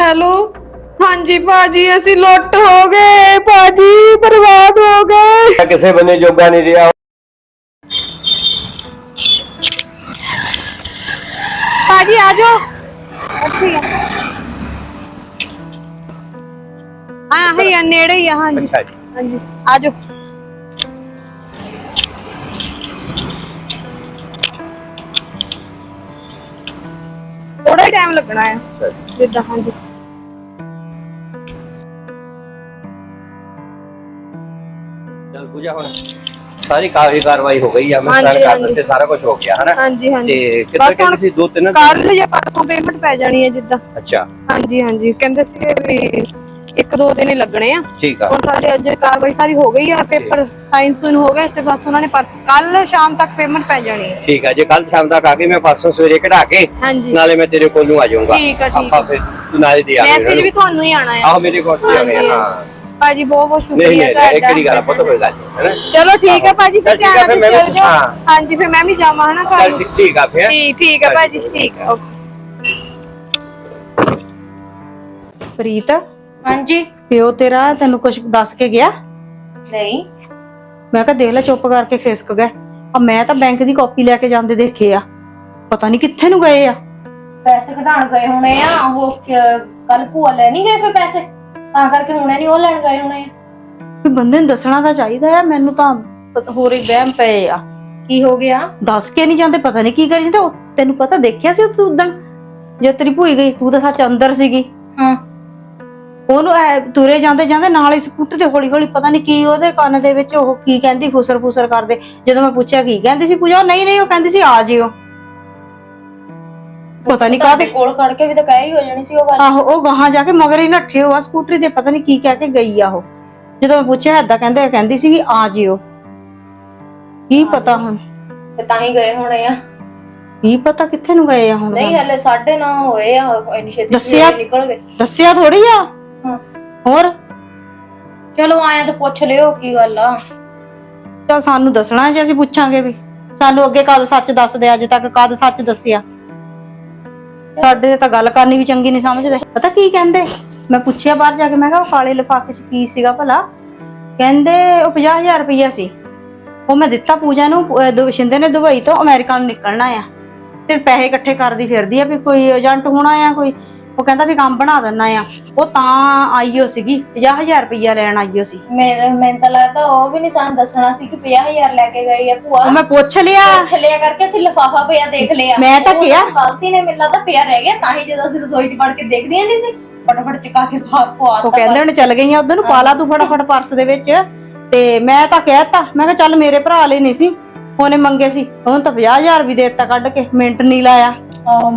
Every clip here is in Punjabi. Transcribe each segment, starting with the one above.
ਹੈਲੋ? ਹਾਂਜੀ ਬਾਜੀ ਅਸੀਂ ਲੁੱਟ ਹੋ ਗਏ। ਬਾਜੀ ਬਰਬਾਦ ਹੋ ਗਏ। ਕਿਸੇ ਬੰਨੇ ਜੋਗਾ ਨਹੀਂ ਰਿਹਾ। ਬਾਜੀ ਆ ਜਾਓ। ਅੱਛੀ ਆ ਹਾਂ ਹਾਂ ਯਾ ਨੇੜੇ ਹੀ ਆ ਹਾਂਜੀ। ਅੱਛਾ ਜੀ। ਹਾਂਜੀ ਆ ਜਾਓ। ਥੋੜਾ ਟਾਈਮ ਲੱਗਣਾ ਹੈ ਅੱਛਾ ਜੀ। ਜਿੱਦਾਂ ਹਾਂਜੀ। ਚੱਲ ਪੂਜਾ ਹੁਣ ਸਾਰੀ ਕਾਗਜ਼ੀ ਕਾਰਵਾਈ ਹੋ ਗਈ ਆ ਮੈਂ ਸਾਰਾ ਕਰ। ਦਿੱਤੇ ਸਾਰਾ ਕੁਝ ਹੋ ਗਿਆ ਹਨਾ? ਹਾਂਜੀ ਹਾਂਜੀ। ਤੇ ਹੁਣ ਕਹਿੰਦੇ ਸੀ ਦੋ ਤਿੰਨ ਕੱਲ ਜਾਂ ਪਰਸੋਂ ਪੇਮੈਂਟ ਪੈ ਜਾਣੀ ਹੈ ਜਿੱਦਾਂ। ਅੱਛਾ। ਹਾਂਜੀ ਹਾਂਜੀ। ਕਹਿੰਦੇ ਸੀ ਵੀ ਇੱਕ ਦੋ ਦਿਨ ਹੀ ਲੱਗਣੇ ਆ। ਠੀਕ ਆ। ਹੁਣ ਸਾਡੇ ਅੱਜ ਕਾਰਵਾਈ ਸਾਰੀ ਹੋ ਗਈ ਆ ਪੇਪਰ ਸਾਇੰਸ ਸੁਨ ਹੋ ਗਏ ਤੇ ਬਸ ਉਹਨਾਂ ਨੇ ਪਰਸ ਕੱਲ ਸ਼ਾਮ ਤੱਕ ਪੇਮੈਂਟ ਪੈ ਜਾਣੀ ਹੈ। ਠੀਕ ਆ। ਜੇ ਕੱਲ ਸ਼ਾਮ ਤੱਕ ਆ ਕੇ ਮੈਂ ਪਰਸੋਂ ਸਵੇਰੇ ਕਢਾ ਕੇ ਹਾਂਜੀ। ਨਾਲੇ ਮੈਂ ਤੇਰੇ ਕੋਲ ਨੂੰ ਆ ਜਾਊਂਗਾ। ਠੀਕ ਆ, ਠੀਕ ਆਪਾਂ ਫਿਰ ਨਾਲੇ ਦੇ ਆ ਮੈਸੇਜ ਵੀ ਤੁਹਾਨੂੰ ਹੀ ਆਣਾ ਹੈ ਆਹ ਮੇਰੇ ਕੋਲ ਤੇ ਆਵੇ। ਹਾਂ। ਭਾਜੀ ਬਹੁਤ ਬਹੁਤ ਨਹੀਂ ਸ਼ੁਕਰੀਆ ਨਹੀਂ ਤੁਹਾਡਾ। ਇਹ ਕਿਹੜੀ ਗੱਲ ਆ ਪੁੱਤ ਕੋਈ ਗੱਲ ਨਹੀਂ ਹੈਨਾ? ਚਲੋ ਠੀਕ ਹੈ ਭਾਜੀ ਫਿਰ ਧਿਆਨ ਨਾਲ ਚੱਲ ਜਾਓ। ਹਾਂਜੀ ਫਿਰ ਮੈਂ ਵੀ ਜਾਵਾਂ ਹਨਾ ਚੱਲ ਘਰ? ਠੀਕ- ਠੀਕ ਆ ਫਿਰ ਠੀਕ ਠੀਕ ਹੈ ਭਾਜੀ ਠੀਕ ਹੈ ਓਕੇ। ਪ੍ਰੀਤ? ਹਾਂਜੀ? ਪਿਓ ਤੇਰਾ ਤੈਨੂੰ ਕੁਝ ਦੱਸ ਕੇ ਗਿਆ? ਨਹੀਂ। ਮੈਂ ਕਿਹਾ ਦੇਖ ਲੈ ਚੁੱਪ ਕਰਕੇ ਖਿਸਕ ਗਏ ਆ ਮੈਂ ਤਾਂ ਬੈਂਕ ਦੀ ਕਾਪੀ ਲੈ ਕੇ ਜਾਂਦੇ ਦੇਖੇ ਆ। ਪਤਾ ਨਹੀਂ ਕਿੱਥੇ ਨੂੰ ਗਏ ਆ। ਪੈਸੇ ਕਢਾਣ ਗਏ ਹੋਣੇ ਆ ਉਹ ਕੱਲ ਭੂਆ ਲੈ ਨਹੀਂ ਗਏ ਫਿਰ ਪੈਸੇ? ਤਾਂ ਕਰਕੇ ਹੁਣੇ ਨਹੀਂ ਉਹ ਲੈਣ ਗਏ ਹੋਣੇ। ਵੀ ਬੰਦੇ ਨੂੰ ਦੱਸਣਾ ਤਾਂ ਚਾਹੀਦਾ ਆ ਮੈਨੂੰ ਤਾਂ ਪਤਾ- ਹੋਰ ਹੀ ਵਹਿਮ ਪਏ ਆ। ਕੀ ਹੋ ਗਿਆ? ਦੱਸ ਕੇ ਨਹੀਂ ਜਾਂਦੇ ਪਤਾ ਨਹੀਂ ਕੀ ਕਰੀ ਜਾਂਦੇ ਉਹ ਤੈਨੂੰ ਪਤਾ ਦੇਖਿਆ ਸੀ ਤੂੰ ਉਦਣ? ਜੇ ਤੇਰੀ ਭੂਈ ਗਈ ਤੂੰ ਤਾਂ ਸੱਚ ਅੰਦਰ ਸੀਗੀ। ਹਾਂ। ਉਹਨੂੰ ਐ ਤੁਰੇ ਜਾਂਦੇ ਜਾਂਦੇ ਨਾਲ ਹੀ ਸਕੂਟਰ ਤੇ ਹੌਲੀ ਹੌਲੀ ਪਤਾ ਨਹੀਂ ਕੀ ਉਹਦੇ ਕੰਨ ਦੇ ਵਿੱਚ ਉਹ ਕੀ ਕਹਿੰਦੀ ਫੁਸਰ ਫੁਸਰ ਕਰਦੇ। ਜਦੋਂ ਮੈਂ ਪੁੱਛਿਆ ਕੀ ਕਹਿੰਦੀ ਸੀ ਪੂਜਾ? ਉਹ ਨਹੀਂ ਨਹੀਂ ਉਹ ਕਹਿੰਦੀ ਸੀ ਆ ਜਿਓ। ਪਤਾ ਨਹੀਂ ਕਾਹਦੇ ਕੋਲ ਖੜ ਕੇ ਵੀ ਤਾਂ ਕਹਿ ਹੀ ਹੋ ਜਾਣੀ ਸੀ ਉਹ ਗੱਲ। ਆਹੋ ਉਹ ਗਾਹਾਂ ਜਾ ਕੇ ਮਗਰ ਹੀ ਨੱਠੇ ਹੋ ਆ ਸਕੂਟਰੀ ਤੇ ਪਤਾ ਨਹੀਂ ਕੀ ਕਹਿ ਕੇ ਗਈ ਆ ਉਹ। ਜਦੋਂ ਮੈਂ ਪੁੱਛਿਆ ਏਦਾਂ ਕਹਿੰਦੇ ਕਹਿੰਦੀ ਸੀ ਕਿ ਆ ਜਿਓ। ਕੀ ਪਤਾ ਹੁਣ? ਤੇ ਤਾਂ ਹੀ ਗਏ ਹੋਣੇ ਆ। ਕੀ ਪਤਾ ਕਿੱਥੇ ਨੂੰ ਗਏ ਆ ਹੁਣ ਨਹੀਂ ਹਲੇ 9:30 ਹੋਏ ਆ ਇੰਨੀ ਛੇਤੀ ਦੱਸਿਆ? ਨਿਕਲ ਗਏ। ਦੱਸਿਆ ਥੋੜੀ ਆ? ਹਾਂ। ਹੋਰ? ਚਲੋ ਆਇਆ ਤਾਂ ਪੁੱਛ ਲਿਓ ਕੀ ਗੱਲ ਆ। ਚਲ ਸਾਨੂੰ ਦੱਸਣਾ ਜੇ ਅਸੀਂ ਪੁੱਛਾਂਗੇ ਵੀ। ਸਾਨੂੰ ਅੱਗੇ ਕਦ ਸੱਚ ਦੱਸਦੇ ਅੱਜ ਤੱਕ ਕਦ ਸੱਚ ਦੱਸਿਆ? ਸਾਡੇ ਤਾਂ ਗੱਲ ਕਰਨੀ ਵੀ ਚੰਗੀ ਨਹੀਂ ਸਮਝਦੇ। ਪਤਾ ਕੀ ਕਹਿੰਦੇ? ਮੈਂ ਪੁੱਛਿਆ ਬਾਹਰ ਜਾ ਕੇ, ਮੈਂ ਕਿਹਾ ਉਹ ਕਾਲੇ ਲਿਫਾਫੇ 'ਚ ਕੀ ਸੀਗਾ ਭਲਾ? ਕਹਿੰਦੇ ਉਹ 50000 ਰੁਪਈਆ ਸੀ। ਉਹ ਮੈਂ ਦਿੱਤਾ ਪੂਜਾ ਨੂੰ, ਅਹ, ਦੁ- ਸ਼ਿੰਦੇ ਨੇ ਦੁਬਈ ਤੋਂ ਅਮਰੀਕਾ ਨੂੰ ਨਿਕਲਣਾ ਆ। ਤੇ ਪੈਸੇ ਇਕੱਠੇ ਕਰਦੀ ਫਿਰਦੀ ਆ ਵੀ ਕੋਈ ਏਜੰਟ ਹੋਣਾ ਆ, ਕੋਈ ਉਹ ਕਹਿੰਦਾ ਵੀ ਕੰਮ ਬਣਾ ਦਿੰਨਾ ਆ। ਉਹ ਤਾਂ ਆਈਓ ਸੀਗੀ 50000 ਰੁਪਈਆ ਲੈਣ ਆਈਓ ਸੀ। ਮੈਂ ਮੈਨੂੰ ਤਾਂ ਲੱਗਦਾ ਉਹ ਵੀ ਨਹੀਂ ਸਾਨੂੰ ਦੱਸਣਾ ਸੀ ਕਿ 50000 ਲੈ ਕੇ ਗਈ ਆ ਭੂਆ। ਉਹ ਮੈਂ ਪੁੱਛ ਲਿਆ। ਪੁੱਛ ਲਿਆ ਕਰਕੇ ਅਸੀਂ ਲਿਫਾਫਾ ਪਿਆ ਦੇਖ ਲਿਆ। ਮੈਂ ਤਾਂ ਕਿਹਾ। ਗਲਤੀ ਨੇ ਮੈਨੂੰ ਲੱਗਦਾ ਪਿਆ ਰਹਿ ਗਿਆ ਤਾਂ ਹੀ ਜਦੋਂ ਅਸੀਂ ਰਸੋਈ 'ਚ ਵੜ ਕੇ ਦੇਖਦੀਆਂ ਨਹੀਂ ਸੀ ਫਟਾਫਟ ਚੁਕਾ ਕੇ ਬਾਹਰ ਪਵਾ ਉਹ ਕਹਿੰਦੇ ਉਹਨੇ ਚੱਲ ਗਈਆਂ ਉਧਰ ਨੂੰ ਪਾ ਲਾ ਤੂੰ ਫਟਾਫਟ ਪਰਸ ਦੇ ਵਿੱਚ। ਤੇ ਮੈਂ ਤਾਂ ਕਹਿਤਾ ਮੈਂ ਕਿਹਾ ਚੱਲ ਮੇਰੇ ਭਰਾ ਲਈ ਨਹੀਂ ਸੀ ਉਹਨੇ ਮੰਗੇ ਸੀ ਉਹਨੂੰ ਤਾਂ 50000 ਵੀ ਦੇ ਦਿੱਤਾ ਕੱਢ ਕੇ ਮਿੰਟ ਨਹੀਂ ਲਾਇਆ।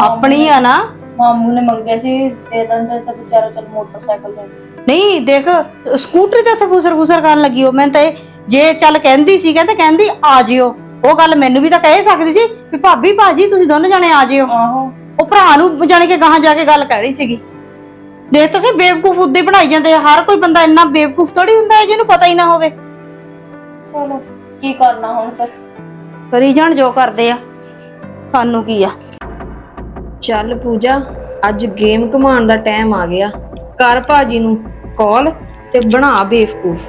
ਆਪਣੀ ਆ ਨਾ ਮਾਮੂ ਨੇ ਮੰਗੇ ਸੀ ਦੇ ਦਿੰਦੇ ਤਾਂ ਵਿਚਾਰਾ ਚੱਲ ਮੋਟਰਸਾਈਕਲ ਲੈ ਕੇ। ਨਹੀਂ ਦੇਖ ਸਕੂਟਰੀ ਤੇ ਉੱਥੇ ਫੁਸਰ ਫੁਸਰ ਕਰਨ ਲੱਗੀ ਉਹ ਮੈਂ ਤਾਂ ਇਹ ਜੇ ਚੱਲ ਕਹਿੰਦੀ ਸੀ ਕਹਿੰਦੇ ਕਹਿੰਦੀ ਆ ਜਿਓ। ਉਹ ਗੱਲ ਮੈਨੂੰ ਵੀ ਤਾਂ ਕਹਿ ਸਕਦੀ ਸੀ ਵੀ ਭਾਬੀ ਭਾਜੀ ਤੁਸੀਂ ਦੋਨੋਂ ਜਣੇ ਆ ਜਿਓ। ਆਹੋ। ਉਹ ਭਰਾ ਨੂੰ ਜਾਣੇ ਕਿ ਗਾਹਾਂ ਜਾ ਕੇ ਗੱਲ ਕਹਿਣੀ ਸੀਗੀ। ਦੇਖ ਤੁਸੀਂ ਬੇਵਕੂਫ ਉੱਦੇ ਬਣਾਈ ਜਾਂਦੇ ਆ। ਹਰ ਕੋਈ ਬੰਦਾ ਇੰਨਾ ਬੇਵਕੂਫ ਥੋੜੀ ਹੁੰਦਾ ਹੈ ਜਿਹਨੂੰ ਪਤਾ ਹੀ ਨਾ ਹੋਵੇ। ਚਲੋ ਕੀ ਕਰਨਾ ਹੁਣ ਫਿਰ? ਕਰੀ ਜਾਣ ਜੋ ਕਰਦੇ ਆ। ਸਾਨੂੰ ਕੀ ਆ? ਚੱਲ ਪੂਜਾ, ਅੱਜ ਗੇਮ ਘਮਾਉਣ ਦਾ ਟਾਈਮ ਆ ਗਿਆ। ਕਰ ਭਾਜੀ ਨੂੰ ਕਾਲ ਤੇ ਬਣਾ ਬੇਵਕੂਫ।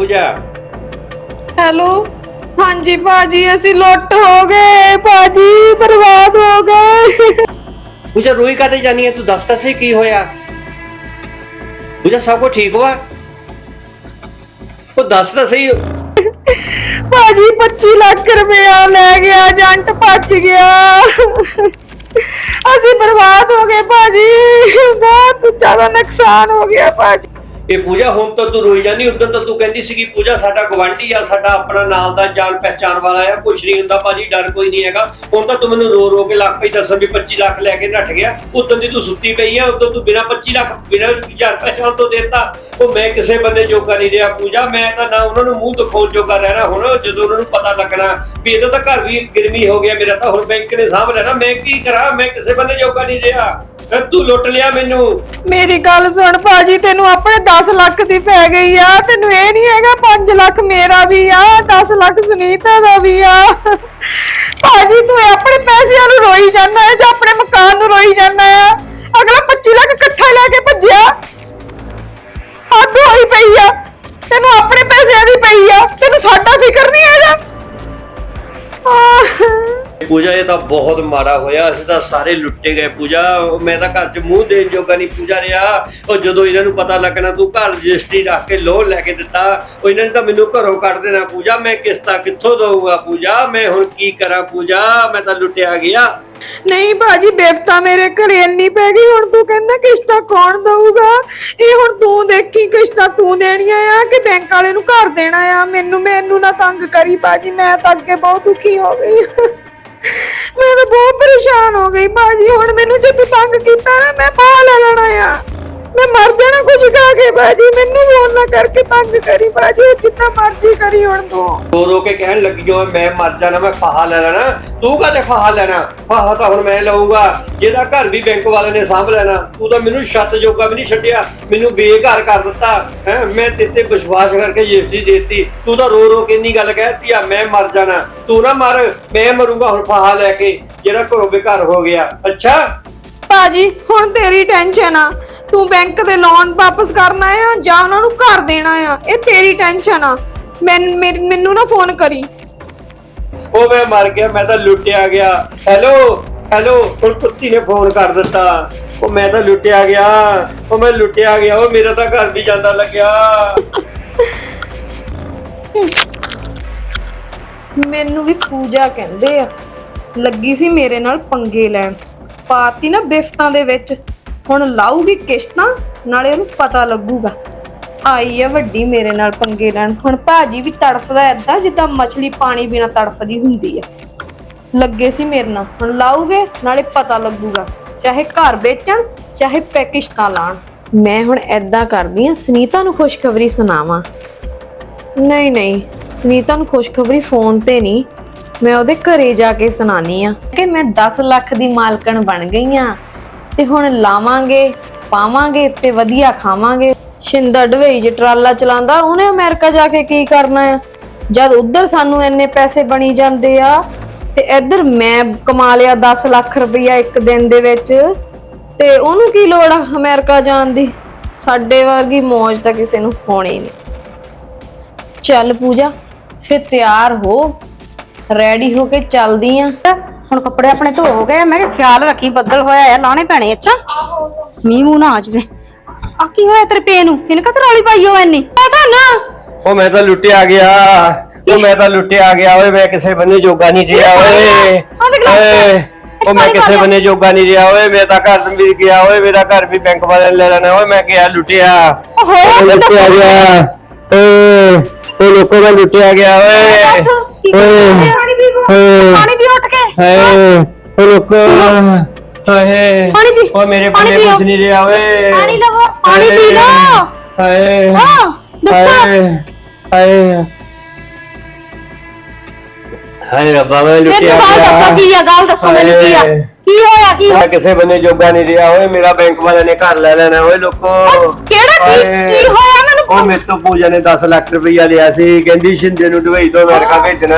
ਪੂਜਾ? ਹੈਲੋ? ਹਾਂਜੀ ਭਾਜੀ ਅਸੀਂ ਲੁੱਟ ਹੋ ਗਏ। ਭਾਜੀ ਬਰਬਾਦ ਹੋ ਗਏ। ਪੂਜਾ ਰੋਈ ਕਾਤੇ ਜਾਨੀ ਹੈ ਤੂੰ ਦੱਸ ਤਾਂ ਸਹੀ ਕੀ ਹੋਇਆ? ਪੂਜਾ ਸਭ ਕੁਝ ਠੀਕ ਵਾ? ਉਹ ਦੱਸ ਤਾਂ ਸਹੀ। ਭਾਜੀ 25 ਲੱਖ ਰੁਪਇਆ ਲੈ ਗਿਆ ਏਜੰਟ ਭੱਜ ਗਿਆ। ਅਸੀਂ ਬਰਬਾਦ ਹੋ ਗਏ ਭਾਜੀ। ਬਹੁਤ ਜ਼ਿਆਦਾ ਨੁਕਸਾਨ ਹੋ ਗਿਆ ਭਾਜੀ। ਇਹ ਪੂਜਾ ਹੁਣ ਤਾਂ ਤੂੰ ਰੋਈ ਜਾਂਦੀ ਉਦੋਂ ਤਾਂ ਤੂੰ ਕਹਿੰਦੀ ਸੀਗੀ, ਪੂਜਾ ਸਾਡਾ ਗਵਾਂਢੀ ਆ, ਸਾਡਾ ਆਪਣਾ ਨਾਲ ਦਾ ਜਾਣ ਪਹਿਚਾਣ ਵਾਲਾ ਆ, ਕੁਛ ਨਹੀਂ ਹੁੰਦਾ ਭਾਜੀ, ਡਰ ਕੋਈ ਨਹੀਂ ਹੈਗਾ। ਹੁਣ ਤਾਂ ਤੂੰ ਮੈਨੂੰ ਰੋ ਰੋ ਕੇ ਲੱਖ ਪਈ, ਦੱਸਣ ਵੀ 25 ਲੱਖ ਲੈ ਕੇ ਨੱਠ ਗਿਆ। ਉਦੋਂ ਦੀ ਤੂੰ ਸੁੱਤੀ ਪਈ ਆ ਉਦੋਂ ਤੂੰ ਬਿਨਾ 25 ਲੱਖ, ਬਿਨਾ ਜਾਣ ਪਹਿਚਾਣ ਤੋਂ ਦੇਤਾ। ਉਹ ਮੈਂ ਕਿਸੇ ਬੰਨੇ ਜੋਗਾ ਨਹੀਂ ਰਿਹਾ, ਪੂਜਾ, ਮੈਂ ਤਾਂ ਨਾ ਉਹਨਾਂ ਨੂੰ ਮੂੰਹ ਦਿਖਾਉਣ ਜੋਗਾ ਰਹਿਣਾ ਹੁਣ ਜਦੋਂ ਉਹਨਾਂ ਨੂੰ ਪਤਾ ਲੱਗਣਾ ਵੀ ਇਹਦਾ ਤਾਂ ਘਰ ਵੀ ਗਿਰਮੀ ਹੋ ਗਿਆ, ਮੇਰਾ ਤਾਂ ਹੁਣ ਬੈਂਕ ਨੇ ਸਾਂਭ ਲੈਣਾ ਮੈਂ ਕੀ ਕਰਾਂ? ਮੈਂ ਕਿਸੇ ਬੰਨੇ ਜੋਗਾ ਨਹੀਂ ਰਿਹਾ। ਫਿਰ ਤੂੰ ਲੁੱਟ ਲਿਆ ਮੈਨੂੰ। ਮੇਰੀ ਗੱਲ ਸੁਣ ਭਾਜੀ, ਤੈਨੂੰ ਆਪਣੇ 10 ਲੱਖ ਦੀ ਪੈ ਗਈ ਆ। ਤੈਨੂੰ ਇਹ ਨਹੀਂ ਹੈਗਾ 5 ਲੱਖ ਮੇਰਾ ਵੀ ਆ 10 ਲੱਖ ਸੁਨੀਤਾ ਦਾ ਵੀ ਆ। ਭਾਜੀ, ਤੂੰ ਆਪਣੇ ਪੈਸਿਆਂ ਨੂੰ ਰੋਈ ਜਾਂਦਾ ਹੈ ਜਾਂ ਆਪਣੇ ਮਕਾਨ ਨੂੰ ਰੋਈ ਜਾਂਦਾ ਹੈ? ਅਗਲਾ 25 ਲੱਖ ਇਕੱਠਾ ਲੈ ਕੇ ਭੱਜਿਆ। ਹੱਦ ਹੋਈ ਪਈ ਆ। ਤੈਨੂੰ ਆਪਣੇ ਪੈਸਿਆਂ ਦੀ ਪਈ ਆ। ਤੈਨੂੰ ਸਾਡਾ ਫਿਕਰ ਨਹੀਂ ਹੈਗਾ? ਆਹ। ਪੂਜਾ, ਇਹ ਤਾਂ ਬਹੁਤ ਮਾੜਾ ਹੋਇਆ। ਅਸੀਂ ਤਾਂ ਸਾਰੇ ਲੁੱਟੇ ਗਏ ਪੂਜਾ। ਮੈਂ ਤਾਂ ਘਰ 'ਚ ਮੂੰਹ ਦੇਣ ਜੋਗਾ ਨਹੀਂ ਪੂਜਾ ਰਿਹਾ। ਉਹ ਜਦੋਂ ਇਹਨਾਂ ਨੂੰ ਪਤਾ ਲੱਗਣਾ, ਤੂੰ ਘਰ ਰਜਿਸਟਰੀ ਰੱਖ ਕੇ ਲੋਨ ਲੈ ਕੇ ਦਿੱਤਾ, ਉਹ ਇਹਨਾਂ ਨੇ ਤਾਂ ਮੈਨੂੰ ਘਰੋਂ ਕੱਢ ਦੇਣਾ ਪੂਜਾ। ਮੈਂ ਕਿਸ਼ਤਾਂ ਕਿੱਥੋਂ ਦਊਗਾ ਪੂਜਾ? ਮੈਂ ਹੁਣ ਕੀ ਕਰਾਂ ਪੂਜਾ? ਮੈਂ ਤਾਂ ਲੁੱਟਿਆ ਗਿਆ। ਨਹੀਂ ਬਾਜੀ ਬੇਫਤਾ ਮੇਰੇ ਘਰੇ ਇੰਨੀ ਪੈ ਗਈ। ਹੁਣ ਤੂੰ ਕਹਿੰਦਾ ਕਿਸ਼ਤਾ ਕੌਣ ਦਊਗਾ? ਇਹ ਹੁਣ ਤੂੰ ਦੇਖੀ ਕਿਸ਼ਤਾ ਤੂੰ ਦੇਣੀਆਂ ਆ ਕਿ ਬੈਂਕ ਵਾਲੇ ਨੂੰ ਘਰ ਦੇਣਾ ਆ? ਮੈਨੂੰ ਮੈਨੂੰ ਨਾ ਤੰਗ ਕਰੀ ਬਾਜੀ ਮੈਂ ਤਾਂ ਅੱਗੇ ਬਹੁਤ ਦੁਖੀ ਹੋ ਗਈ। ਮੈਂ ਤਾਂ ਬਹੁਤ ਪਰੇਸ਼ਾਨ ਹੋ ਗਈ ਬਾਜੀ ਹੁਣ ਮੈਨੂੰ ਜੇ ਤੂੰ ਤੰਗ ਕੀਤਾ ਨਾ, ਮੈਂ ਬਾਹ ਲੈ ਲੈਣਾ ਆ। ਮੈਂ ਮਰ ਜਾਣਾ ਕੁਝ ਖਾ ਕੇ ਬਾਜੀ ਮੈਨੂੰ ਫੋਨ ਨਾ ਕਰਕੇ ਤੰਗ ਕਰੀ ਬਾਜੀ ਜਿੰਨਾ ਮਰਜ਼ੀ ਕਰੀ ਹੁਣ ਤੂੰ। ਰੋ ਰੋ ਕੇ ਕਹਿਣ ਲੱਗੀ ਜੋ ਮੈਂ ਮਰ ਜਾਣਾ ਮੈਂ ਫਾਹਾ ਲੈ ਲੈਣਾ। ਤੂੰ ਕਾਹਤੇ ਫਾਹਾ ਲੈਣਾ? ਫਾਹਾ ਤਾਂ ਹੁਣ ਮੈਂ ਲਊਂਗਾ। ਜਿਹਦਾ ਘਰ ਵੀ ਬੈਂਕ ਵਾਲੇ ਨੇ ਸਾਂਭ ਲੈਣਾ ਤੂੰ ਤਾਂ ਮੈਨੂੰ ਛੱਤ ਜੋਗਾ ਵੀ ਨਹੀਂ ਛੱਡਿਆ। ਮੈਨੂੰ ਬੇਘਰ ਕਰ ਦਿੱਤਾ ਹੈ? ਮੈਂ ਤੇਰੇ ਤੇ ਵਿਸ਼ਵਾਸ ਕਰਕੇ ਜਿਫਤੀ ਦੇਤੀ। ਤੂੰ ਤਾਂ ਰੋ ਰੋ ਕੇ ਇੰਨੀ ਗੱਲ ਕਹਿਤੀ ਆ ਮੈਂ ਮਰ ਜਾਣਾ। ਤੂੰ ਨਾ ਮਰ ਮੈਂ ਮਰੂੰਗਾ ਹੁਣ ਫਾਹਾ ਲੈ ਕੇ। ਜਿਹੜਾ ਘਰੋਂ ਬੇਘਰ ਹੋ ਗਿਆ। ਅੱਛਾ? ਭਾਜੀ ਹੁਣ ਤੇਰੀ ਟੈਨਸ਼ਨ ਆ। ਤੂੰ ਬੈਂਕ ਦੇ ਲੋਨ ਵਾਪਸ ਕਰਨਾ ਆ ਜਾਂ ਉਹਨਾਂ ਨੂੰ ਘਰ ਦੇਣਾ ਆ ਇਹ ਤੇਰੀ ਟੈਨਸ਼ਨ ਆ। ਮੈਨ- ਮੈਨ- ਮੈਨੂੰ ਨਾ ਫੋਨ ਕਰੀ। ਉਹ ਮੈਂ ਮਰ ਗਿਆ ਮੈਂ ਤਾਂ ਲੁੱਟਿਆ ਗਿਆ। ਹੈਲੋ ਹੈਲੋ ਹੁਣ ਕੁੱਤੀ ਨੇ ਫੋਨ ਕਰ ਦਿੱਤਾ। ਉਹ ਮੈਂ ਤਾਂ ਲੁੱਟਿਆ ਗਿਆ। ਉਹ ਮੈਂ ਲੁੱਟਿਆ ਗਿਆ। ਉਹ ਮੇਰਾ ਤਾਂ ਘਰ ਵੀ ਜਾਂਦਾ ਲੱਗਿਆ। ਮੈਨੂੰ ਵੀ ਪੂਜਾ ਕਹਿੰਦੇ ਆ। ਲੱਗੀ ਸੀ ਮੇਰੇ ਨਾਲ ਪੰਗੇ ਲੈਣ। ਪਾਤੀ ਨਾ ਬਿਫਤਾਂ ਦੇ ਵਿੱਚ। ਹੁਣ ਲਾਊਗੀ ਕਿਸ਼ਤਾਂ ਨਾਲੇ ਉਹਨੂੰ ਪਤਾ ਲੱਗੂਗਾ। ਆਈ ਆ ਵੱਡੀ ਮੇਰੇ ਨਾਲ ਪੰਗੇ ਲੈਣ। ਹੁਣ ਭਾਜੀ ਵੀ ਤੜਫਦਾ ਐਦਾਂ ਜਿੱਦਾਂ ਮੱਛਲੀ ਪਾਣੀ ਬਿਨਾ ਤੜਫਦੀ ਹੁੰਦੀ ਆ। ਲੱਗੇ ਸੀ ਮੇਰੇ ਨਾਲ। ਹੁਣ ਲਾਊਗੇ, ਨਾਲੇ ਪਤਾ ਲੱਗੂਗਾ। ਚਾਹੇ ਘਰ ਵੇਚਣ, ਚਾਹੇ ਪੈ ਕਿਸ਼ਤਾਂ ਲਾਣ। ਮੈਂ ਹੁਣ ਐਦਾਂ ਕਰਦੀ ਆ, ਸੁਨੀਤਾ ਨੂੰ ਖੁਸ਼ਖਬਰੀ ਸੁਣਾਵਾਂ। ਨਹੀਂ ਨਹੀਂ, ਸੁਨੀਤਾ ਨੂੰ ਖੁਸ਼ਖਬਰੀ ਫੋਨ ਤੇ ਨਹੀਂ। ਮੈਂ ਉਹਦੇ ਘਰੇ ਜਾ ਕੇ ਸੁਣਾਨੀ ਆ ਕਿ ਮੈਂ 10 ਲੱਖ ਦੀ ਮਾਲਕਣ ਬਣ ਗਈ ਆ। ਤੇ ਹੁਣ ਲਾਵਾਂਗੇ, ਪਾਵਾਂਗੇ ਤੇ ਵਧੀਆ ਖਾਵਾਂਗੇ। ਸ਼ਿੰਦਰ ਢਵੇਈ ਚ ਟਰਾਲਾ ਚਲਾਉਂਦਾ, ਉਹਨੇ ਅਮਰੀਕਾ ਜਾ ਕੇ ਕੀ ਕਰਨਾ ਆ? ਜਦ ਉੱਧਰ ਸਾਨੂੰ ਇੰਨੇ ਪੈਸੇ ਬਣੀ ਜਾਂਦੇ ਆ, ਤੇ ਇੱਧਰ ਮੈਂ ਕਮਾ ਲਿਆ 10 ਲੱਖ ਰੁਪਈਆ ਇੱਕ ਦਿਨ ਦੇ ਵਿੱਚ, ਤੇ ਉਹਨੂੰ ਕੀ ਲੋੜ ਆ ਅਮਰੀਕਾ ਜਾਣ ਦੀ? ਸਾਡੇ ਵਰਗੀ ਮੌਜ ਤਾਂ ਕਿਸੇ ਨੂੰ ਹੋਣੀ ਨਹੀਂ। ਚੱਲ ਪੂਜਾ, ਫਿਰ ਤਿਆਰ ਹੋ ਰੈਡੀ ਹੋ ਕੇ ਚੱਲਦੀ ਆ। ਹੁਣ ਕੱਪੜੇ ਆਪਣੇ ਧੋ ਹੋ ਗਏ ਮੈਂ ਕਿਹਾ ਖਿਆਲ ਰੱਖੀ ਬੱਦਲ ਹੋਇਆ ਆ ਲਾਣੇ ਪੈਣੇ ਅੱਛਾ? ਮੀਂਹ ਮੂੰਹ ਨਾ ਆ ਜਵੇ। ਆ ਕੀ ਹੋਇਆ ਤੇਰੇ ਪੇ ਨੂੰ? ਇਹਨੇ ਕਾ ਰੌਲੀ ਪਾਈ ਹੋ ਐਨੀ? ਆ ਤਾਂ ਨਾ ਉਹ ਮੈਂ ਤਾਂ ਲੁੱਟਿਆ ਗਿਆ। ਉਹ ਮੈਂ ਤਾਂ ਲੁੱਟਿਆ ਗਿਆ ਓਏ ਮੈਂ ਕਿਸੇ ਬੰਨੇ ਜੋਗਾ ਨਹੀਂ ਰਿਹਾ ਓਏ। ਆਹ ਦੇਖ ਲੈ। ਓਏ ਉਹ ਮੈਂ ਕਿਸੇ ਬੰਨੇ ਜੋਗਾ ਨਹੀਂ ਰਿਹਾ ਓਏ ਮੈਂ ਤਾਂ ਘਰ ਵੀ ਗਿਆ ਓਏ ਮੇਰਾ ਘਰ ਵੀ ਬੈਂਕ ਵਾਲਿਆਂ ਨੇ ਲੈ ਲੈਣਾ ਓਏ ਮੈਂ ਗਿਆ ਲੁੱਟਿਆ। ਉਹ ਲੁੱਟਿਆ ਦੱਸੋ। ਗਿਆ। ਓਏ ਉਹ ਲੋਕਾਂ ਦਾ ਲੁੱਟਿਆ ਗਿਆ ਓਏ। ਦੱਸ। ਕੀ ਓਏ ਪਾਣੀ ਓਏ। ਹਾਏ ਲੋਕ ਹਾਏ ਪਾਣੀ ਪੀ, ਓ ਮੇਰੇ ਪਾਣੀ ਬੰਨੇ ਪੀਓ। ਕੁਝ ਨਹੀਂ ਰਿਹਾ ਓਏ ਪਾਣੀ ਲਵੋ, ਪਾਣੀ ਪੀ ਲਓ। ਹਾਏ ਹਾਂ, ਦੱਸੋ। ਹਾਏ ਹਾਏ ਹਾਏ ਰੱਬਾ ਮੈਂ ਮੈਨੂੰ ਲੁੱਟਿਆ ਗੱਲ ਦੱਸੋ ਕੀ ਆ ਗੱਲ ਦੱਸੋ ਮੈਨੂੰ ਕੀ ਆ ਹਾਏ। ਕੀ ਹੋਇਆ ਕੀ ਮੈਂ ਕਿਸੇ ਬੰਨੇ ਜੋਗਾ ਨਹੀਂ ਰਿਹਾ ਓਏ ਮੇਰਾ ਬੈਂਕ ਵਾਲਿਆਂ ਨੇ ਘਰ ਲੈ ਲੈਣਾ ਓਏ ਲੋਕੋ ਕਿਹੜਾ ਕੀ ਹਾਏ। ਕੀ ਹੋਇਆ ਮੈਨੂੰ ਉਹ ਮੇਰੇ ਤੋਂ ਪੂਜਾ ਨੇ 10 ਲੱਖ ਰੁਪਈਆ ਲਿਆ ਸੀ ਕਹਿੰਦੀ ਸ਼ਿੰਦੇ ਨੂੰ ਦੁਬਈ ਤੋਂ ਅਮਰੀਕਾ ਭੇਜਣਾ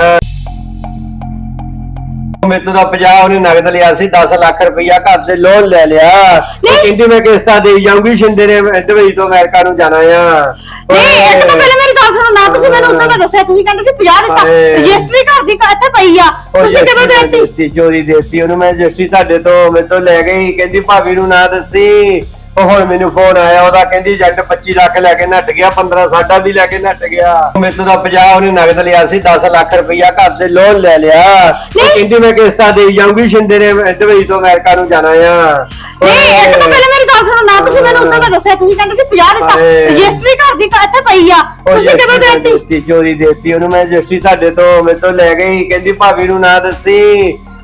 ਮੇਰੇ ਤੋਂ ਤਾਂ 50 ਉਹਨੇ ਨਗਦ ਲਿਆ ਸੀ 10 ਲੱਖ ਰੁਪਈਆ ਘਰ ਦੇ ਲੋਨ ਲੈ ਲਿਆ। ਉਹ ਕਹਿੰਦੀ ਮੈਂ ਕਿਸ਼ਤਾਂ ਦੇਈ ਜਾਊਂਗੀ ਸ਼ਿੰਦੇ ਨੇ ਦੁਬਈ ਤੋਂ ਅਮਰੀਕਾ ਨੂੰ ਜਾਣਾ ਆ। ਨਹੀਂ ਇੱਕ ਤਾਂ ਪਹਿਲੇ ਮੇਰੀ ਗੱਲ ਸੁਣੋ ਨਾ ਤੁਸੀਂ ਮੈਨੂੰ ਉਦੋਂ ਦਾ ਦੱਸਿਆ ਤੁਸੀਂ ਕਹਿੰਦੇ ਸੀ 50 ਦਿੱਤਾ। ਹਾਏ। ਰਜਿਸਟਰੀ ਘਰ ਦੀ ਇੱਥੇ ਪਈ ਆ। ਉਹ ਤੁਸੀਂ ਕਦੋਂ ਜੱਸੀ ਦੇਤੀ ਦਿੱਤੀ? ਚੋਰੀ ਦੇਤੀ ਉਹਨੂੰ ਮੈਂ ਜੱਸੀ ਤੁਹਾਡੇ ਤੋਂ ਮੇਰੇ ਤੋਂ ਲੈ ਗਈ। ਕਹਿੰਦੀ ਭਾਬੀ ਨੂੰ ਨਾ ਦੱਸੀ। ਉਹ ਹੁਣ ਮੈਨੂੰ ਫੋਨ ਆਇਆ ਉਹਦਾ ਕਹਿੰਦੀ ਜੱਟ 25 ਲੱਖ ਲੈ ਕੇ ਨੱਟ ਗਿਆ 15 ਸਾਡਾ ਵੀ ਲੈ ਕੇ ਨੱਟ ਗਿਆ। ਮੇਰੇ ਤੋਂ ਤਾਂ 50 ਉਹਨੇ ਨਗਦ ਲਿਆ ਸੀ 10 ਲੱਖ ਰੁਪਈਆ ਘਰ ਦੇ ਲੋਨ ਲੈ ਲਿਆ। ਉਹ ਕਹਿੰਦੀ ਮੈਂ ਕਿਸ਼ਤਾਂ ਦੇ ਜਾਊਂਗੀ ਸ਼ਿੰਦੇ ਨੇ ਦੁਬਈ ਤੋਂ ਅਮਰੀਕਾ ਨੂੰ ਜਾਣਾ ਆ। ਨਹੀਂ ਇੱਕ ਤਾਂ ਪਹਿਲਾਂ ਮੇਰੀ ਗੱਲ ਸੁਣੋ ਨਾ ਤੁਸੀਂ ਮੈਨੂੰ ਉਦੋਂ ਦਾ ਦੱਸਿਆ ਤੁਸੀਂ ਕਹਿੰਦੇ ਸੀ 50 ਦਿੱਤਾ। ਰਜਿਸਟਰੀ ਘਰ ਦੀ ਇੱਥੇ ਪਈ ਆ। ਤੁਸੀਂ ਕਦੋਂ ਦੇਤੀ? ਚੋਰੀ ਦੇਤੀ ਉਹਨੂੰ ਮੈਂ ਜੱਸੀ ਤੁਹਾਡੇ ਤੋਂ ਮੇਰੇ ਤੋਂ ਲੈ ਗਈ ਕਹਿੰਦੀ ਭਾਬੀ ਨੂੰ ਨਾ ਦੱਸੀ।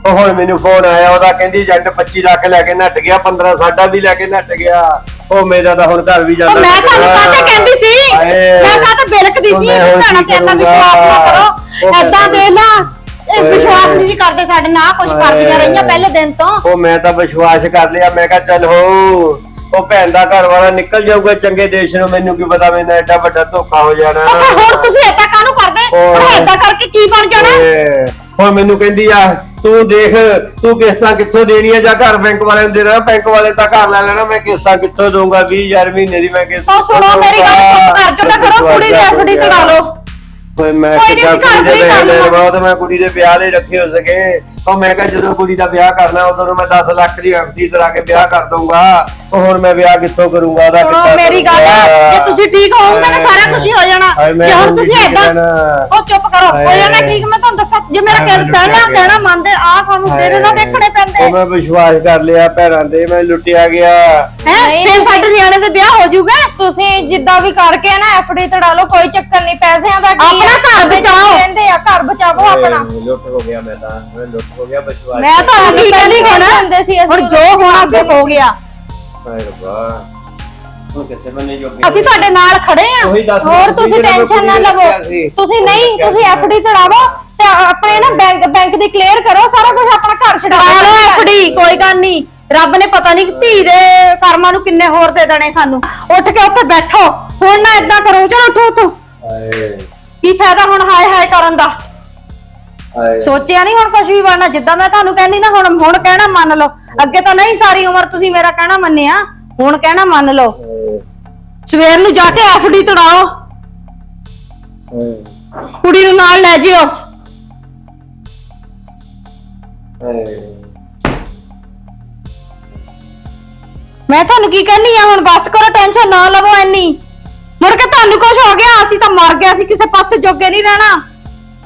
ਉਹ ਹੁਣ ਮੈਨੂੰ ਫੋਨ ਆਇਆ ਉਹਦਾ ਕਹਿੰਦੀ ਜੱਟ 25 ਲੱਖ ਲੈ ਕੇ ਨੱਟ ਗਿਆ 15 ਸਾਡਾ ਵੀ ਲੈ ਕੇ ਨੱਟ ਗਿਆ। ਉਹ ਮੇਰਾ ਤਾਂ ਹੁਣ ਘਰ ਵੀ ਉਹ ਜਾਂਦਾ ਮੈਂ ਤੁਹਾਨੂੰ ਕਾਹਤੇ ਕਹਿੰਦੀ ਸੀ। ਮੈਂ ਕਾਹਤੇ ਬਿਲਕਦੀ ਉਹ ਸੀ ਭੈਣਾ ਤੇ ਇੰਨਾ? ਵਿਸ਼ਵਾਸ ਨਾ ਕਰੋ। ਉਹ ਐਦਾਂ ਦੇ ਨਾ ਇਹ। ਵਿਸ਼ਵਾਸ ਨਹੀਂ ਸੀ ਕਰਦੇ ਸਾਡੇ ਨਾਲ ਕੁਝ ਕਰਦੀਆਂ। ਰਹੀਆਂ ਪਹਿਲੇ ਦਿਨ ਤੋਂ। ਉਹ ਮੈਂ ਤਾਂ ਵਿਸ਼ਵਾਸ ਕਰ ਲਿਆ ਮੈਂ ਕਿਹਾ ਚੱਲ ਹੋ। ਉਹ ਭੈਣ ਦਾ ਘਰ ਵਾਲਾ ਨਿਕਲ ਜਾਊਗਾ ਚੰਗੇ ਦੇਸ਼ ਨੂੰ ਮੈਨੂੰ ਕੀ ਪਤਾ ਮੈਨੂੰ ਐਡਾ ਵੱਡਾ ਧੋਖਾ ਹੋ ਜਾਣਾ। ਉਹ ਹੋਰ ਤੁਸੀਂ ਏਦਾਂ ਕਾਹਨੂੰ ਕਰਦੇ? ਏਦਾਂ ਕਰਕੇ ਕੀ ਬਣ ਜਾਣਾ? ਹੁਣ ਮੈਨੂੰ ਕਹਿੰਦੀ ਆ ਤੂੰ ਦੇਖ ਤੂੰ ਕਿਸ਼ਤਾਂ ਕਿੱਥੋਂ ਦੇਣੀਆਂ? ਜਾਂ ਘਰ ਬੈਂਕ ਵਾਲਿਆਂ ਨੂੰ ਦੇਣਾ? ਬੈਂਕ ਵਾਲੇ ਤਾਂ ਘਰ ਲੈ ਲੈਣਾ ਮੈਂ ਕਿਸ਼ਤਾਂ ਕਿੱਥੋਂ ਦਊਂਗਾ? 20000 ਮਹੀਨੇ ਦੀ ਮੈਂ ਕਿਸ਼ਤ ਉਹ ਸੁਣੋ ਮੇਰੀ ਗੱਲ ਚੁੱਪ ਕਰ ਜਾਓ ਤਾਂ ਕਰੋ ਕੁੜੀ ਦੀ ਐਫਡੀ ਤੜਾ ਲਓ ਓਏ ਮੈਂ ਕੋਈ ਨੀ, ਕਿਹਾ ਅਸੀਂ ਘਰ ਕੁੜੀ ਦੇ free ਕਰ ਲੈਣ ਲਵਾਂਗੇ। ਬਾਅਦ ਮੈਂ ਕੁੜੀ ਦੇ ਵਿਆਹ ਦੇ ਰੱਖੇ ਹੋ ਸਕੇ ਉਹ ਮੈਂ ਕਿਹਾ ਜਦੋਂ ਕੁੜੀ ਦਾ ਵਿਆਹ ਕਰਨਾ ਉਦੋਂ ਨੂੰ ਮੈਂ 10 ਲੱਖ ਦੀ ਐਫਡੀ ਕਰਾ ਕੇ ਵਿਆਹ ਕਰ ਦਊਂਗਾ ਉਹ ਹੁਣ ਮੈਂ ਵਿਆਹ ਕਿੱਥੋਂ ਕਰੂੰਗਾ ਉਹਦਾ ਸੁਣੋ ਮੇਰੀ ਗੱਲ? ਜੇ ਤੁਸੀਂ ਠੀਕ ਹੋਵੋਗੇ ਤਾਂ ਸਾਰਾ ਕੁਝ ਹੀ ਹੋ ਜਾਣਾ ਜੇ ਹੁਣ ਤੁਸੀਂ ਰਹਿਣਾ। ਉਹ ਚੁੱਪ ਕਰੋ ਹੋ। ਜਾਣਾ ਠੀਕ ਮੈਂ ਤੁਹਾਨੂੰ ਦੱਸਾਂ ਜੇ ਮੇਰਾ ਹਾਏ, ਕਹਿ- ਮੈਨੂੰ ਕਹਿਣਾ ਲੁੱਟਿਆ ਗਿਆ। ਕਹਿਣਾ ਮੰਨਦੇ ਆ ਸਾਨੂੰ ਤੇਰੇ ਨਾਲ ਦੇਖਣੇ ਪੈਂਦੇ ਉਹ ਮੈਂ ਵਿਸ਼ਵਾਸ ਕਰ ਲਿਆ ਭੈਣਾਂ ਤੇ ਮੈਂ ਲੁੱਟਿਆ ਗਿਆ ਹੈ ਫਿਰ ਸਾਡੇ ਨਿਆਣੇ ਦੇ ਵਿਆਹ ਹੋ ਜਾਊਗਾ ਤੁਸੀਂ ਜਿੱਦਾਂ ਵੀ ਕਰਕੇ ਨਾ ਐਫਡੀ ਤੜਾ ਲਓ ਕੋਈ ਚੱਕਰ ਨਹੀਂ ਪੈਸਿਆਂ ਦਾ ਕੀ ਆ? ਘਰ ਬਚਾਓ। ਕਹਿੰਦੇ ਆ ਘਰ ਬਚਾਓ ਆਪਣਾ। ਲੁੱਟ ਹੋ ਗਿਆ ਮੈਂ ਤਾਂ। ਮੈਂ ਲੁੱਟ ਹੋ ਗਿਆ ਵਿਸ਼ਵਾਸ ਮੈਂ ਤੁਹਾਨੂੰ ਕੀ ਕਹਿੰਦੀ ਹੁਣ? ਹੁੰਦੇ ਸੀ ਅਸੀਂ ਹੁਣ ਜੋ ਹੋਣਾ ਸੀ ਹੋ ਗਿਆ। ਹਾਏ ਰੱਬਾ। ਹੁਣ ਕਿਸੇ ਬੰਨੇ ਜੋਗੇ ਅਸੀਂ ਤੁਹਾਡੇ ਨਾਲ ਖੜੇ ਆ। ਉਹੀ ਦੱਸ ਹੋਰ ਸੀ ਤੁਸੀਂ ਜਿਹੜਾ ਮੈਂ ਟੈਨਸ਼ਨ ਨਾ ਲਵੋ। ਸੀ। ਤੁਸੀਂ ਨਹੀਂ ਤੁਸੀਂ। ਐਫਡੀ ਤੜਾਵੋ ਤੇ ਆਪਣੇ ਨਾ ਬੈਂਕ ਬੈਂਕ ਦੀ ਕਲੀਅਰ ਕਰੋ ਸਾਰਾ ਕੁਝ ਆਪਣਾ ਘਰ ਛਡਾ ਲਓ ਐਫਡੀ ਕੋਈ ਗੱਲ ਨਹੀਂ। ਰੱਬ ਨੇ ਪਤਾ ਨਹੀਂ ਧੀ ਦੇ ਕਰਮਾਂ ਨੂੰ ਕਿੰਨੇ ਹੋਰ ਦੇ ਦੇਣੇ ਸਾਨੂੰ। ਉੱਠ ਕੇ ਉੱਥੇ ਬੈਠੋ। ਹੁਣ ਨਾ ਏਦਾਂ ਕਰੋ। ਚਲੋ ਉੱਠੋ ਉੱਠੋ। ਹਾਏ। ਕੀ ਫਾਇਦਾ ਹੁਣ ਹਾਏ ਹਾਏ ਕਰਨ ਦਾ? ਹਾਏ। ਸੋਚਿਆ ਨਹੀਂ ਹੁਣ ਕੁਝ ਵੀ ਬਣਨਾ ਜਿੱਦਾਂ ਮੈਂ ਤੁਹਾਨੂੰ ਕਹਿੰਦੀ ਨਾ ਹੁਣ ਹੁਣ ਕਹਿਣਾ ਮੰਨ ਲਓ। ਅੱਗੇ ਤਾਂ ਨਹੀਂ ਸਾਰੀ ਉਮਰ ਤੁਸੀਂ ਮੇਰਾ ਕਹਿਣਾ ਮੰਨਿਆ ਹੁਣ ਕਹਿਣਾ ਮੰਨ ਲਓ। ਹਾਏ, ਸਵੇਰ ਨੂੰ ਜਾ ਕੇ ਐਫਡੀ ਤੜਾਓ। ਹਾਏ, ਕੁੜੀ ਨੂੰ ਨਾਲ ਲੈ ਜਿਓ। ਹਾਏ। ਮੈਂ ਤੁਹਾਨੂੰ ਕੀ ਕਹਿੰਨੀ ਆ ਹੁਣ ਬਸ ਕਰੋ ਟੈਨਸ਼ਨ ਨਾ ਲਵੋ ਐਨੀ ਮੁੜ ਕੇ ਤੁਹਾਨੂੰ ਕੁਝ ਹੋ ਗਿਆ ਅਸੀਂ ਤਾਂ ਮਰ ਗਏ ਅਸੀਂ ਕਿਸੇ ਪਾਸੇ ਜੋਗੇ ਨਹੀਂ ਰਹਿਣਾ।